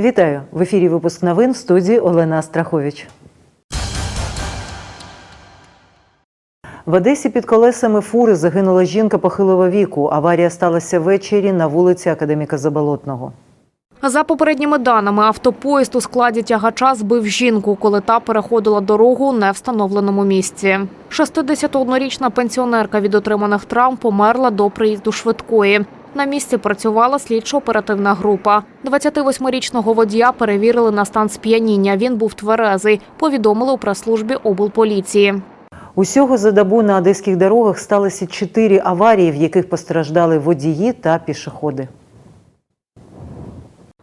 Вітаю в ефірі. Випуск новин в студії Олена Страхович. В Одесі під колесами фури загинула жінка похилого віку. Аварія сталася ввечері на вулиці Академіка Заболотного. За попередніми даними, автопоїзд у складі тягача збив жінку, коли та переходила дорогу у невстановленому місці. 61-річна пенсіонерка від отриманих травм померла до приїзду швидкої. На місці працювала слідчо-оперативна група. 28-річного водія перевірили на стан сп'яніння. Він був тверезий. Повідомили у прес-службі облполіції. Усього за добу на одеських дорогах сталося чотири аварії, в яких постраждали водії та пішоходи.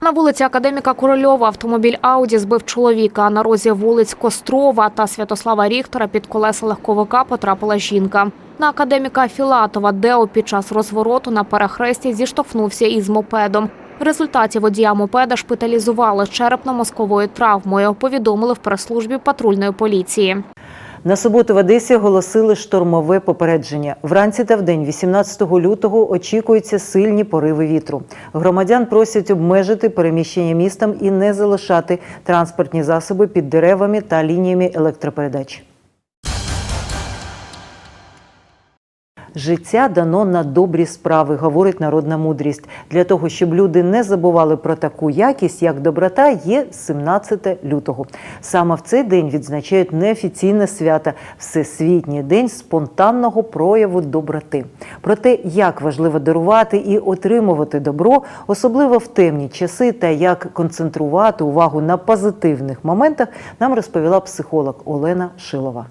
На вулиці Академіка Корольова автомобіль Ауді збив чоловіка. На розі вулиць Кострова та Святослава Ріхтера під колеса легковика потрапила жінка. На академіка Філатова Део під час розвороту на перехресті зіштовхнувся із мопедом. В результаті водія мопеда шпиталізували черепно-мозковою травмою. Повідомили в прес-службі патрульної поліції. На суботу в Одесі оголосили штормове попередження. Вранці та вдень, 18 лютого, очікуються сильні пориви вітру. Громадян просять обмежити переміщення містом і не залишати транспортні засоби під деревами та лініями електропередач. Життя дано на добрі справи, говорить народна мудрість. Для того, щоб люди не забували про таку якість, як доброта, є 17 лютого. Саме в цей день відзначають неофіційне свято Всесвітній день спонтанного прояву доброти. Про те, як важливо дарувати і отримувати добро, особливо в темні часи, та як концентрувати увагу на позитивних моментах, нам розповіла психолог Олена Шилова.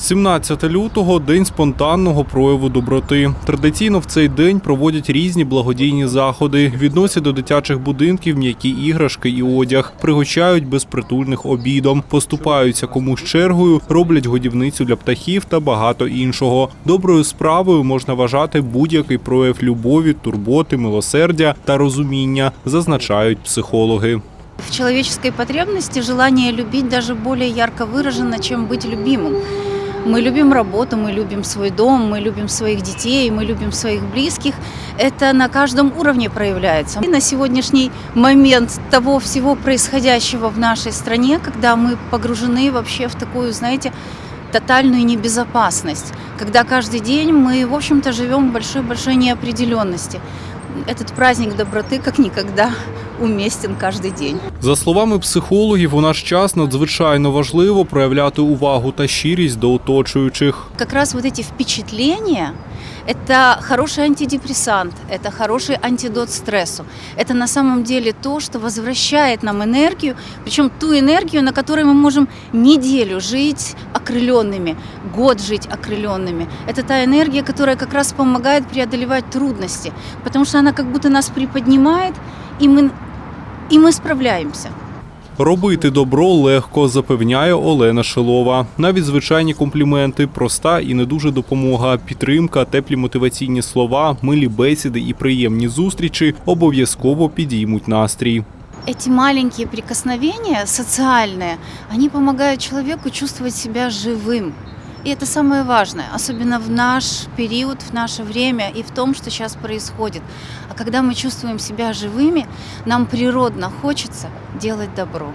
17 лютого день спонтанного прояву доброти. Традиційно в цей день проводять різні благодійні заходи, відносять до дитячих будинків м'які іграшки і одяг, пригощають безпритульних обідом, поступаються комусь чергою, роблять годівницю для птахів та багато іншого. Доброю справою можна вважати будь-який прояв любові, турботи, милосердя та розуміння, зазначають психологи. В человеческой потребности желание любить даже более ярко выражено, чем быть любимым. Мы любим работу, мы любим свой дом, мы любим своих детей, мы любим своих близких. Это на каждом уровне проявляется. И на сегодняшний момент того всего происходящего в нашей стране, когда мы погружены вообще в такую, знаете, тотальную небезопасность, когда каждый день мы, в общем-то, живем в большой-большой неопределенности. Этот праздник доброты как никогда уместен каждый день. За словами психологів, у наш час надзвичайно важливо проявляти увагу та щирість до оточуючих. Как раз вот эти впечатления – это хороший антидепрессант, это хороший антидот стрессу. Это на самом деле то, что возвращает нам энергию, причем ту энергию, на которой мы можем неделю жить окрыленными, год жить окрыленными. Это та энергия, которая как раз помогает преодолевать трудности, потому что она как будто нас приподнимает, и мы, и мы справляемся. Робити добро легко, запевняє Олена Шилова. Навіть звичайні компліменти, проста і не дуже допомога, підтримка, теплі мотиваційні слова, милі бесіди і приємні зустрічі обов'язково підіймуть настрій. Эти маленькие прикосновения социальные, они помогают человеку чувствовать себя живым. И это самое важное, особенно в наш период, в наше время и в том, что сейчас происходит. А когда мы чувствуем себя живыми, нам природно хочется делать добро.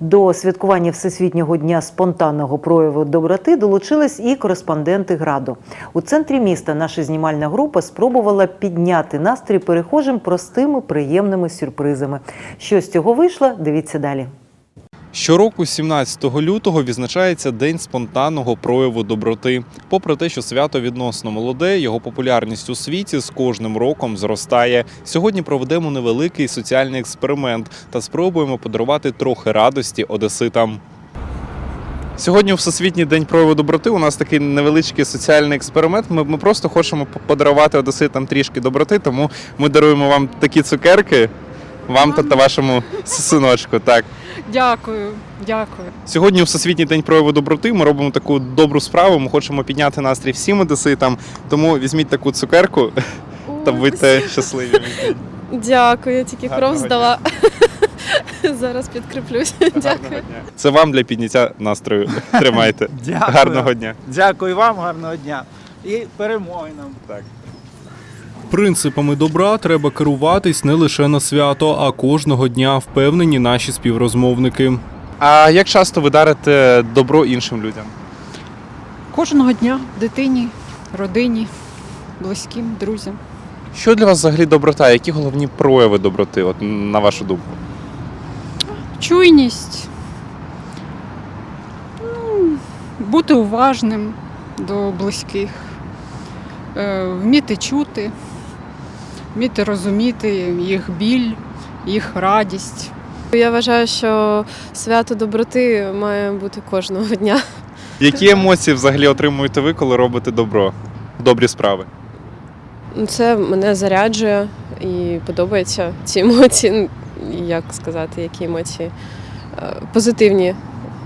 До святкування Всесвітнього дня спонтанного прояву доброти долучились і кореспонденти граду. У центрі міста наша знімальна група спробувала підняти настрій перехожим простими приємними сюрпризами. Що з цього вийшло? Дивіться далі. Щороку, 17 лютого, відзначається День спонтанного прояву доброти. Попри те, що свято відносно молоде, його популярність у світі з кожним роком зростає. Сьогодні проведемо невеликий соціальний експеримент та спробуємо подарувати трохи радості одеситам. Сьогодні у Всесвітній день прояву доброти у нас такий невеличкий соціальний експеримент. Ми, ми просто хочемо подарувати одеситам трішки доброти, тому ми даруємо вам такі цукерки, вам та, та вашому синочку. Так. Дякую, дякую. Сьогодні у Всесвітній день прояву доброти. Ми робимо таку добру справу. Ми хочемо підняти настрій всім одеситам. Тому візьміть таку цукерку та будьте щасливі. Дякую, я тільки кров здала. Зараз підкріплюсь. Дякую. Це вам для підняття настрою. Тримайте. Дякую. Гарного дня. Дякую вам, гарного дня. І перемоги нам. Так. Принципами добра треба керуватись не лише на свято, а кожного дня, впевнені наші співрозмовники. А як часто ви дарите добро іншим людям? Кожного дня дитині, родині, близьким, друзям. Що для вас взагалі доброта? Які головні прояви доброти, от на вашу думку? Чуйність. Ну, бути уважним до близьких, е, вміти чути, вміти розуміти їх біль, їх радість. Я вважаю, що свято доброти має бути кожного дня. Які емоції взагалі отримуєте ви, коли робите добро, добрі справи? Це мене заряджує і подобаються ці емоції. Ну, Як сказати, які емоції? Е, Позитивні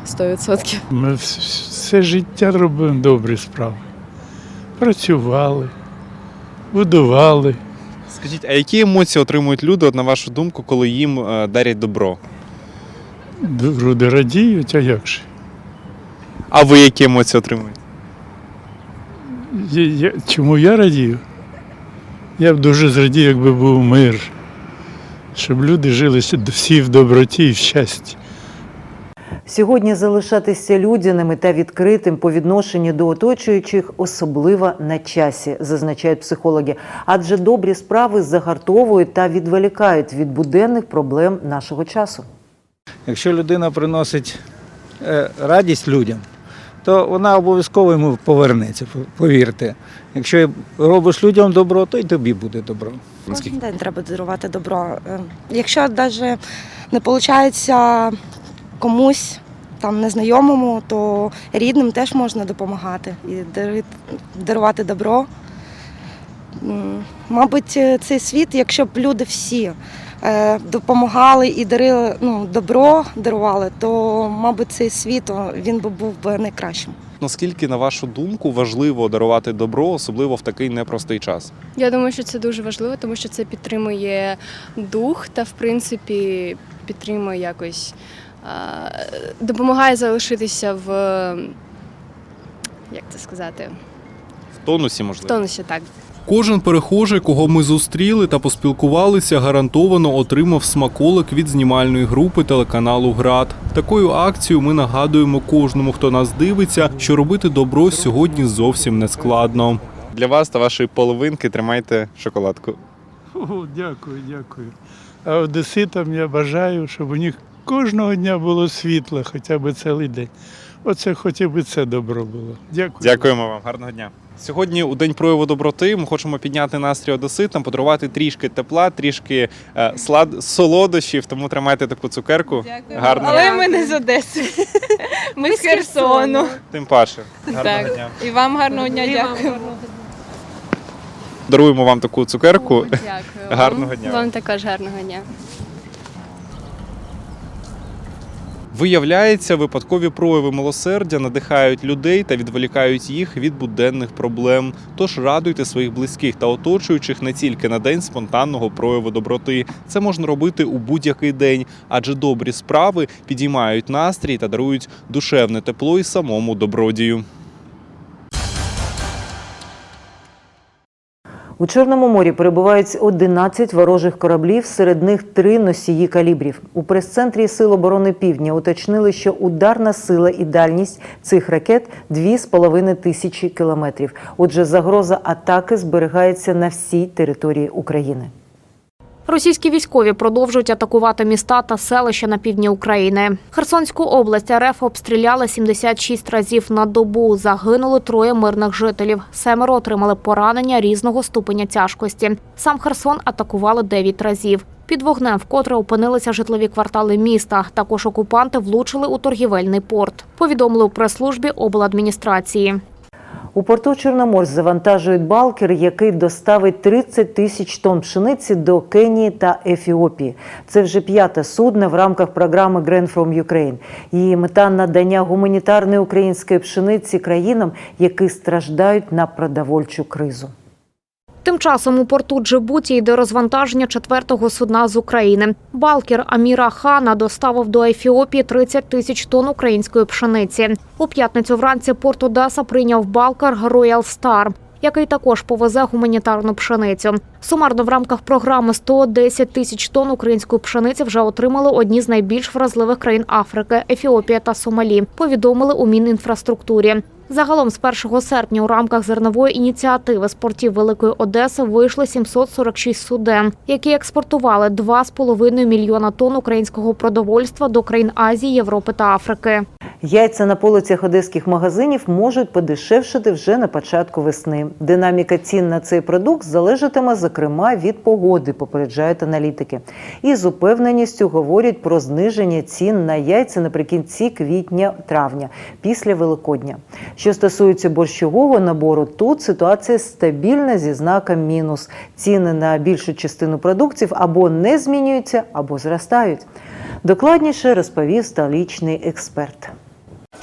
100%. Ми все життя робимо добрі справи. Працювали, будували. Скажіть, а які емоції отримують люди, от на вашу думку, коли їм е, дарять добро? Люди радіють, а як же? А ви які емоції отримуєте? Я, я, чому я радію? Я б дуже зрадів, якби був мир, щоб люди жили всі в доброті і в щасті. Сьогодні залишатися людяними та відкритим по відношенню до оточуючих особливо на часі, зазначають психологи. Адже добрі справи загартовують та відволікають від буденних проблем нашого часу. Якщо людина приносить е, радість людям, то вона обов'язково йому повернеться, повірте. Якщо робиш людям добро, то й тобі буде добро. Кожен день треба дарувати добро. Е, Якщо навіть не виходить комусь там незнайомому, то рідним теж можна допомагати і дарувати добро. Мабуть, цей світ, якщо б люди всі е, допомагали і дарили ну, добро дарували, то, мабуть, цей світ він би був би найкращим. Наскільки, на вашу думку, важливо дарувати добро, особливо в такий непростий час? Я думаю, що це дуже важливо, тому що це підтримує дух та, в принципі, підтримує якось, допомагає залишитися в як це сказати, В тонусі, в тонусі так. Кожен перехожий, кого ми зустріли та поспілкувалися, гарантовано отримав смаколик від знімальної групи телеканалу Град. Такою акцією ми нагадуємо кожному, хто нас дивиться, що робити добро сьогодні зовсім не складно. Для вас та вашої половинки тримайте шоколадку. О, дякую, дякую. А одеситам я бажаю, щоб у них кожного дня було світло, хоча б цілий день. Оце хоча б це добро було. Дякую. Дякуємо вам, гарного дня. Сьогодні у день прояву доброти. Ми хочемо підняти настрій одеситам, подарувати трішки тепла, трішки е, слад солодощів. Тому тримайте таку цукерку. Гарного Але ми не з Одеси. Ми з Херсону. Тим паче. Гарного Так. дня. І вам гарного дня, дякую. Даруємо вам таку цукерку. Дякую. Гарного дня. Вам також гарного дня. Виявляється, випадкові прояви милосердя надихають людей та відволікають їх від буденних проблем. Тож радуйте своїх близьких та оточуючих не тільки на день спонтанного прояву доброти. Це можна робити у будь-який день, адже добрі справи підіймають настрій та дарують душевне тепло і самому добродію. У Чорному морі перебувають 11 ворожих кораблів, серед них три носії калібрів. У прес-центрі Сил оборони Півдня уточнили, що ударна сила і дальність цих ракет 2,5 тисячі кілометрів. Отже, загроза атаки зберігається на всій території України. Російські військові продовжують атакувати міста та селища на півдні України. Херсонську область РФ обстріляли 76 разів на добу. Загинули троє мирних жителів. Семеро отримали поранення різного ступеня тяжкості. Сам Херсон атакували 9 разів. Під вогнем вкотре опинилися житлові квартали міста. Також окупанти влучили у торгівельний порт. Повідомили у прес-службі обладміністрації. У порту Чорноморськ завантажують балкер, який доставить 30 тисяч тонн пшениці до Кенії та Ефіопії. Це вже п'яте судно в рамках програми «Grand from Ukraine. Її мета надання гуманітарної української пшениці країнам, які страждають на продовольчу кризу. Тим часом у порту Джибуті йде розвантаження четвертого судна з України. Балкер Аміра Хана доставив до Ефіопії 30 тисяч тонн української пшениці. У п'ятницю вранці порт Одеса прийняв балкер Royal Star. який також повезе гуманітарну пшеницю. Сумарно в рамках програми 110 тисяч тонн української пшениці вже отримали одні з найбільш вразливих країн Африки Ефіопія та Сомалі. Повідомили у Мінінфраструктурі. Загалом з 1 серпня у рамках зернової ініціативи з портів Великої Одеси вийшли 746 суден, які експортували 2,5 мільйона тонн українського продовольства до країн Азії, Європи та Африки. Яйця на полицях одеських магазинів можуть подешевшити вже на початку весни. Динаміка цін на цей продукт залежатиме зокрема від погоди, попереджають аналітики. І з упевненістю говорять про зниження цін на яйця наприкінці квітня-травня після Великодня. Що стосується борщового набору, тут ситуація стабільна зі знаком мінус. Ціни на більшу частину продуктів або не змінюються, або зростають. Докладніше розповів столічний експерт.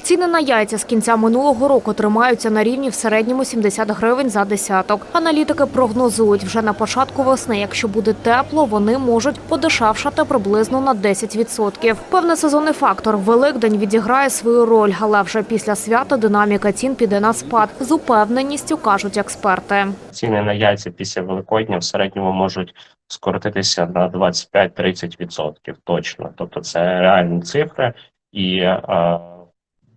Ціни на яйця з кінця минулого року тримаються на рівні в середньому 70 гривень за десяток. Аналітики прогнозують, вже на початку весни, якщо буде тепло, вони можуть подешевшати приблизно на 10%. Певний сезонний фактор Великдень відіграє свою роль, але вже після свята динаміка цін піде на спад. З упевненістю кажуть експерти. ціни на яйця після Великодня в середньому можуть скоротитися на 25-30% точно. Тобто це реальні цифри, і е,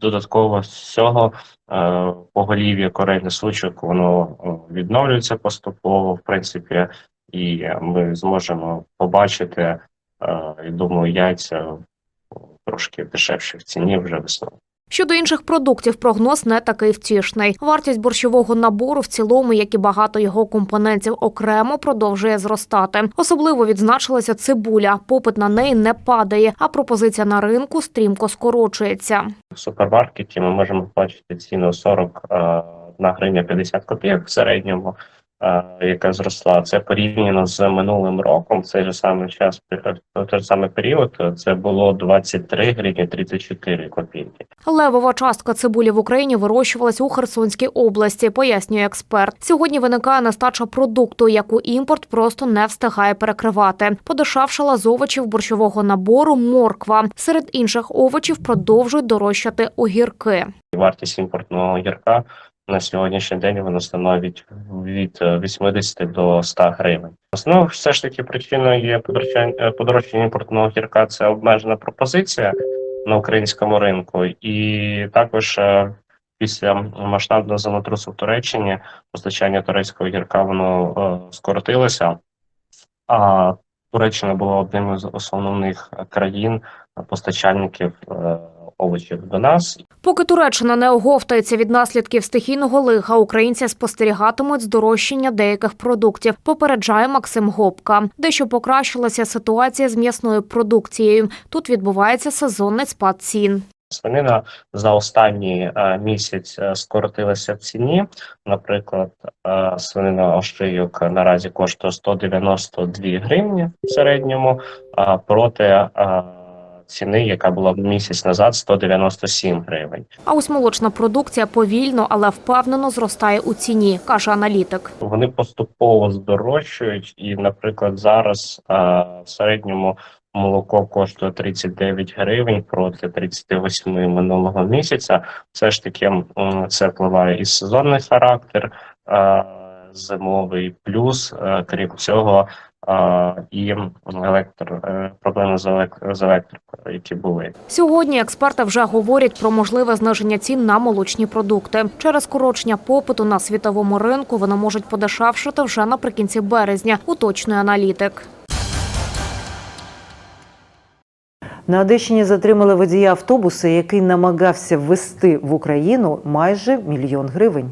додатково з цього е, поголів'я корейних сучок воно е, відновлюється поступово, в принципі, і ми зможемо побачити, е, я думаю, яйця трошки дешевші в ціні вже весною. Щодо інших продуктів, прогноз не такий втішний. Вартість борщового набору в цілому, як і багато його компонентів, окремо продовжує зростати. Особливо відзначилася цибуля. Попит на неї не падає, а пропозиція на ринку стрімко скорочується. В супермаркеті ми можемо бачити ціну 40 е, на гривня 50 копійок в середньому, яка зросла. Це порівняно з минулим роком. В цей же самий час е, в той же самий період е, це було 23 гривні 34 копійки. Левова частка цибулі в Україні вирощувалась у Херсонській області, пояснює експерт. Сьогодні виникає нестача продукту, яку імпорт просто не встигає перекривати. Подешевшала з овочів борщового набору морква. Серед інших овочів продовжують дорожчати огірки. Вартість імпортного гірка на сьогоднішній день вона становить від е, 80 до 100 гривень. Основною все ж таки причиною є подорожчання е, імпортного гірка. Це обмежена пропозиція на українському ринку, і також е, після масштабного землетрусу в Туреччині постачання турецького гірка воно е, скоротилося. А Туреччина була одним із основних країн е, постачальників е, овочів до нас, Поки Туреччина не оговтається від наслідків стихійного лиха, українці спостерігатимуть здорожчання деяких продуктів. Попереджає Максим Гопка. Дещо покращилася ситуація з м'ясною продукцією. Тут відбувається сезонний спад цін. Свинина за останній е, місяць е, скоротилася в ціні. Наприклад, е, свинина ошийок наразі коштує 192 гривні в середньому, а проти ціни, яка була місяць назад, 197 гривень. А ось молочна продукція повільно, але впевнено зростає у ціні, каже аналітик. Вони поступово здорожчують, і, наприклад, зараз в середньому молоко коштує 39 гривень проти 38 минулого місяця. Все ж таки це впливає і сезонний характер, зимовий плюс, е, крім цього, і електро е, проблеми з елек- з електрикою, які були. Сьогодні експерти вже говорять про можливе зниження цін на молочні продукти. Через скорочення попиту на світовому ринку вони можуть подешевшити вже наприкінці березня, уточнює аналітик. На Одещині затримали водія автобуса, який намагався ввести в Україну майже мільйон гривень.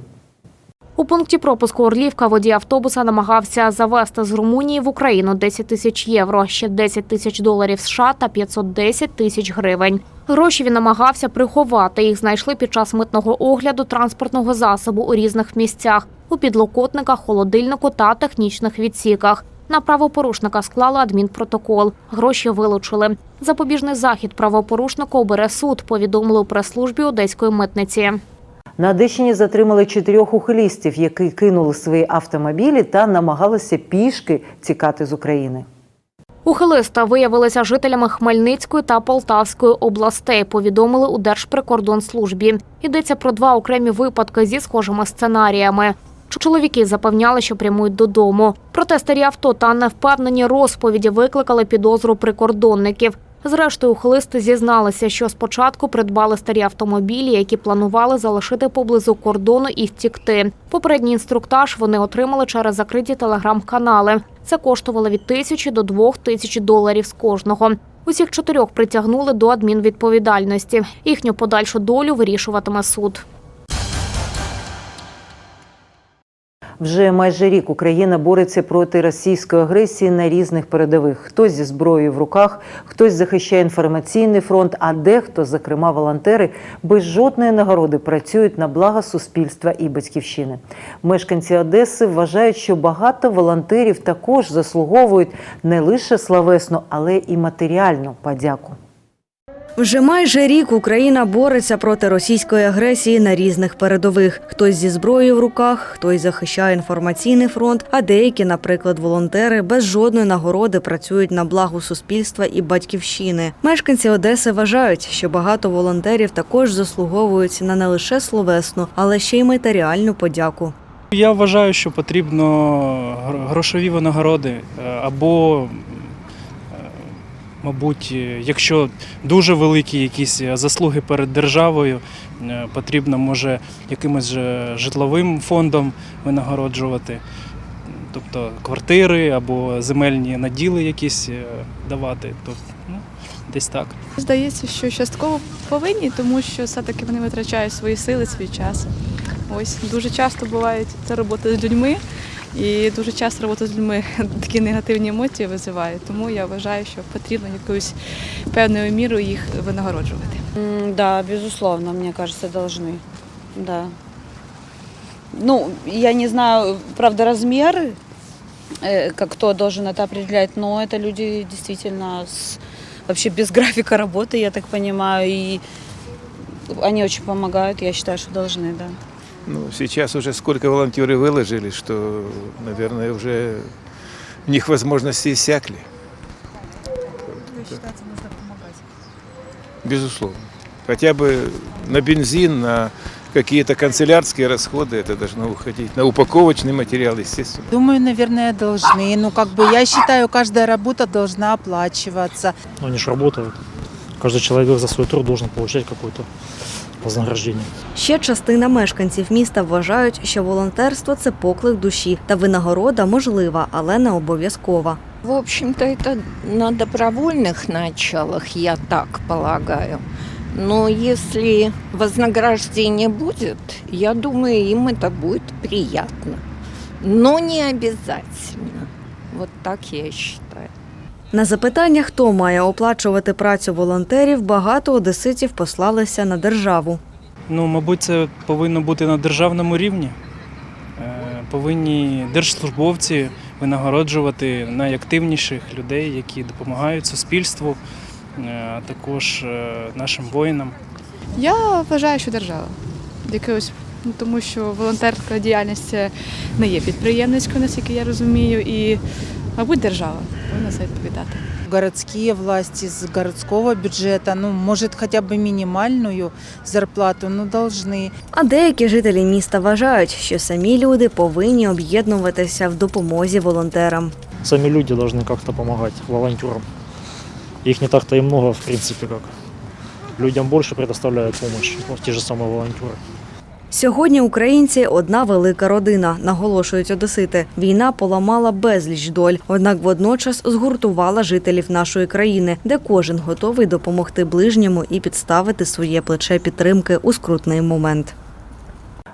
У пункті пропуску Орлівка водій автобуса намагався завести з Румунії в Україну 10 тисяч євро, ще 10 тисяч доларів США та 510 тисяч гривень. Гроші він намагався приховати. Їх знайшли під час митного огляду транспортного засобу у різних місцях у підлокотниках, холодильнику та технічних відсіках. На правопорушника склали адмінпротокол. Гроші вилучили. Запобіжний захід правопорушнику обере суд. Повідомили у прес-службі одеської митниці. На Одещині затримали чотирьох ухилістів, які кинули свої автомобілі та намагалися пішки тікати з України. Ухилиста виявилися жителями Хмельницької та Полтавської областей. Повідомили у Держприкордонслужбі. Йдеться про два окремі випадки зі схожими сценаріями. Чоловіки запевняли, що прямують додому. Проте старі авто та невпевнені розповіді викликали підозру прикордонників. Зрештою, хлисти зізналися, що спочатку придбали старі автомобілі, які планували залишити поблизу кордону і втікти. Попередній інструктаж вони отримали через закриті телеграм-канали. Це коштувало від тисячі до двох тисяч доларів з кожного. Усіх чотирьох притягнули до адмінвідповідальності. Їхню подальшу долю вирішуватиме суд. Вже майже рік Україна бореться проти російської агресії на різних передових. Хтось зі зброєю в руках, хтось захищає інформаційний фронт, а дехто, зокрема волонтери, без жодної нагороди працюють на благо суспільства і батьківщини. Мешканці Одеси вважають, що багато волонтерів також заслуговують не лише славесну, але і матеріальну подяку. Вже майже рік Україна бореться проти російської агресії на різних передових. Хтось зі зброєю в руках, хтось захищає інформаційний фронт, а деякі, наприклад, волонтери без жодної нагороди працюють на благо суспільства і батьківщини. Мешканці Одеси вважають, що багато волонтерів також заслуговують на не лише словесну, але ще й матеріальну подяку. Я вважаю, що потрібно гро- грошові винагороди е, або, мабуть, е, якщо дуже великі якісь заслуги перед державою, е, потрібно може якимось житловим фондом винагороджувати, тобто квартири або земельні наділи якісь е, давати. Тобто, ну, десь так. Здається, що частково повинні, тому що все-таки вони витрачають свої сили, свій час. Ось дуже часто бувають це робота з людьми, і дуже часто робота з людьми такі негативні емоції визиває. Тому я вважаю, що потрібно якоюсь певною мірою їх винагороджувати. М, Да, безусловно, мне кажется, должны. Да. Ну, я не знаю, правда, размеры, э, как кто должен это определять, но это люди действительно с, вообще без графика работы, я так понимаю, и они очень помогают, я считаю, что должны, да. Ну, сейчас уже сколько волонтеры выложили, что, наверное, уже у них возможности иссякли. Безусловно. Хотя бы на бензин, на какие-то канцелярские расходы это должно уходить. На упаковочный материал, естественно. Думаю, наверное, должны. Ну, как бы я считаю, каждая работа должна оплачиваться. Но они же работают. Каждый человек за свой труд должен получать какое-то вознаграждение. Ще частина мешканців міста вважають, що волонтерство це поклик душі та винагорода можлива, але не обов'язкова. В общем-то, это на добровольных началах, я так полагаю. Но если вознаграждение будет, я думаю, им это будет приятно. Но не обязательно. Вот так я считаю. На запитання, хто має оплачувати працю волонтерів, багато одеситів послалися на державу. Ну, мабуть, це повинно бути на державному рівні. Е, Повинні держслужбовці винагороджувати найактивніших людей, які допомагають суспільству, е, а також е, нашим воїнам. Я вважаю, що держава. Якось, ну, тому що волонтерська діяльність не є підприємницькою, наскільки я розумію, і, мабуть, держава повинна за це відповідати. Городские власти с городского бюджета, ну, может, хотя бы минимальную зарплату, но должны. А деякі жителі міста вважають, що самі люди повинні об'єднуватися в допомозі волонтерам. Сами люди должны как-то помогать волонтерам. Их не так-то и много, в принципе, как. Людям больше предоставляют помощь, вот те же самые волонтеры. Сьогодні українці одна велика родина, наголошують одесити. Війна поламала безліч доль, однак водночас згуртувала жителів нашої країни, де кожен готовий допомогти ближньому і підставити своє плече підтримки у скрутний момент.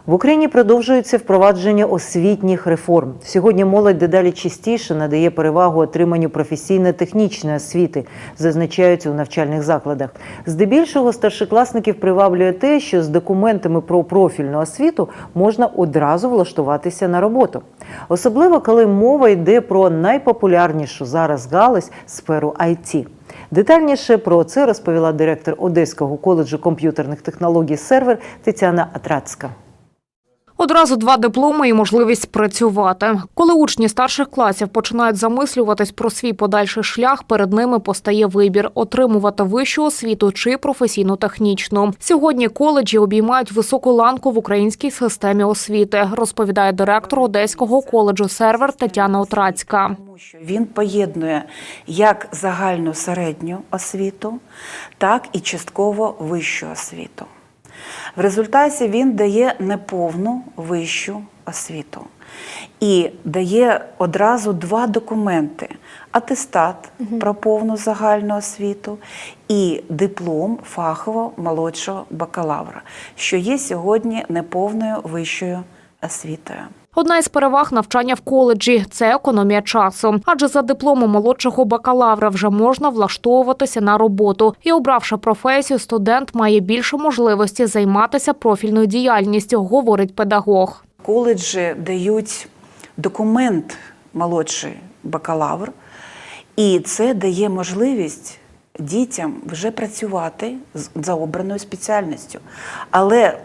В Україні продовжується впровадження освітніх реформ. Сьогодні молодь дедалі частіше надає перевагу отриманню професійно-технічної освіти, зазначаються у навчальних закладах. Здебільшого старшокласників приваблює те, що з документами про профільну освіту можна одразу влаштуватися на роботу. Особливо коли мова йде про найпопулярнішу зараз галузь сферу IT. Детальніше про це розповіла директор Одеського коледжу комп'ютерних технологій сервер Тетяна Атрацька. Одразу два дипломи і можливість працювати. Коли учні старших класів починають замислюватись про свій подальший шлях, перед ними постає вибір отримувати вищу освіту чи професійну технічну. Сьогодні коледжі обіймають високу ланку в українській системі освіти, розповідає директор Одеського коледжу сервер Тетяна Отрацька. Він поєднує як загальну середню освіту, так і частково вищу освіту. В результаті він дає неповну вищу освіту і дає одразу два документи: атестат про повну загальну освіту і диплом фахово молодшого бакалавра, що є сьогодні неповною вищою освітою. Одна із переваг навчання в коледжі це економія часу, адже за дипломом молодшого бакалавра вже можна влаштовуватися на роботу. І обравши професію, студент має більше можливості займатися профільною діяльністю, говорить педагог. Коледжі дають документ молодший бакалавр, і це дає можливість дітям вже працювати за обраною спеціальністю. Але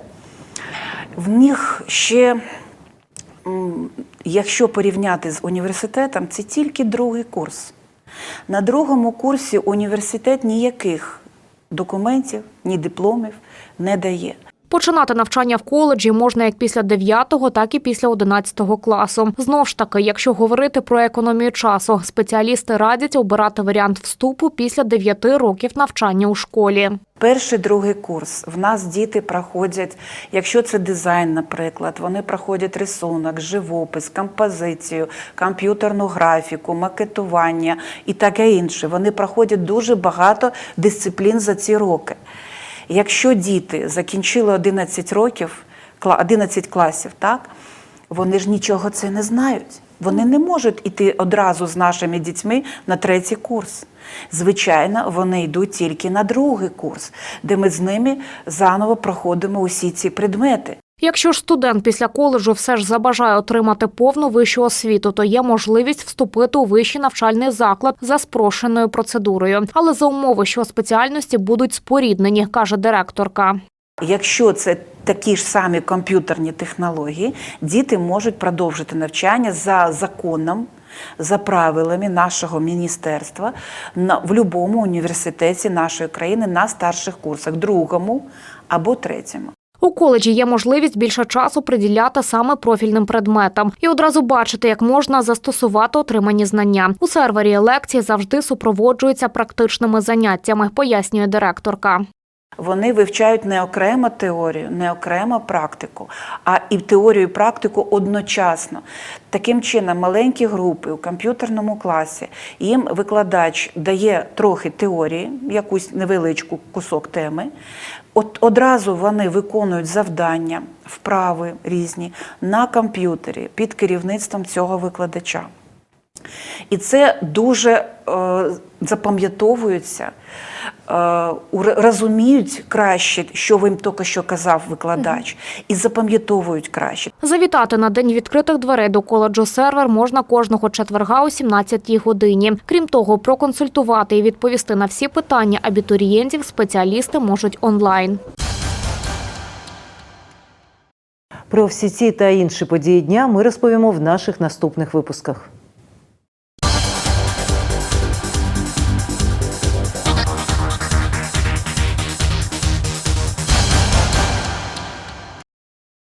в них ще, якщо порівняти з університетом, це тільки другий курс. На другому курсі університет ніяких документів, ні дипломів не дає. Починати навчання в коледжі можна як після 9, так і після 11 класу. Знов ж таки, якщо говорити про економію часу, спеціалісти радять обирати варіант вступу після 9 років навчання у школі. Перший, другий курс. В нас діти проходять, якщо це дизайн, наприклад, вони проходять рисунок, живопис, композицію, комп'ютерну графіку, макетування і таке інше. Вони проходять дуже багато дисциплін за ці роки. Якщо діти закінчили 11 років, 11 класів, так, вони ж нічого це не знають. Вони не можуть іти одразу з нашими дітьми на третій курс. Звичайно, вони йдуть тільки на другий курс, де ми з ними заново проходимо усі ці предмети. Якщо ж студент після коледжу все ж забажає отримати повну вищу освіту, то є можливість вступити у вищий навчальний заклад за спрощеною процедурою, але за умови, що спеціальності будуть споріднені, каже директорка. Якщо це такі ж самі комп'ютерні технології, діти можуть продовжити навчання за законом, за правилами нашого міністерства в будь-якому університеті нашої країни на старших курсах, другому або третьому. У коледжі є можливість більше часу приділяти саме профільним предметам і одразу бачити, як можна застосувати отримані знання. У сервері лекції завжди супроводжуються практичними заняттями, пояснює директорка. Вони вивчають не окремо теорію, не окремо практику, а і теорію і практику одночасно. Таким чином, маленькі групи у комп'ютерному класі їм викладач дає трохи теорії, якусь невеличку кусок теми. От одразу вони виконують завдання, вправи різні на комп'ютері під керівництвом цього викладача. І це дуже е, запам'ятовується, е, розуміють краще, що їм тільки що казав викладач, і запам'ятовують краще. Завітати на день відкритих дверей до коледжу сервер можна кожного четверга о 17-й годині. Крім того, проконсультувати і відповісти на всі питання абітурієнтів спеціалісти можуть онлайн. Про всі ці та інші події дня ми розповімо в наших наступних випусках.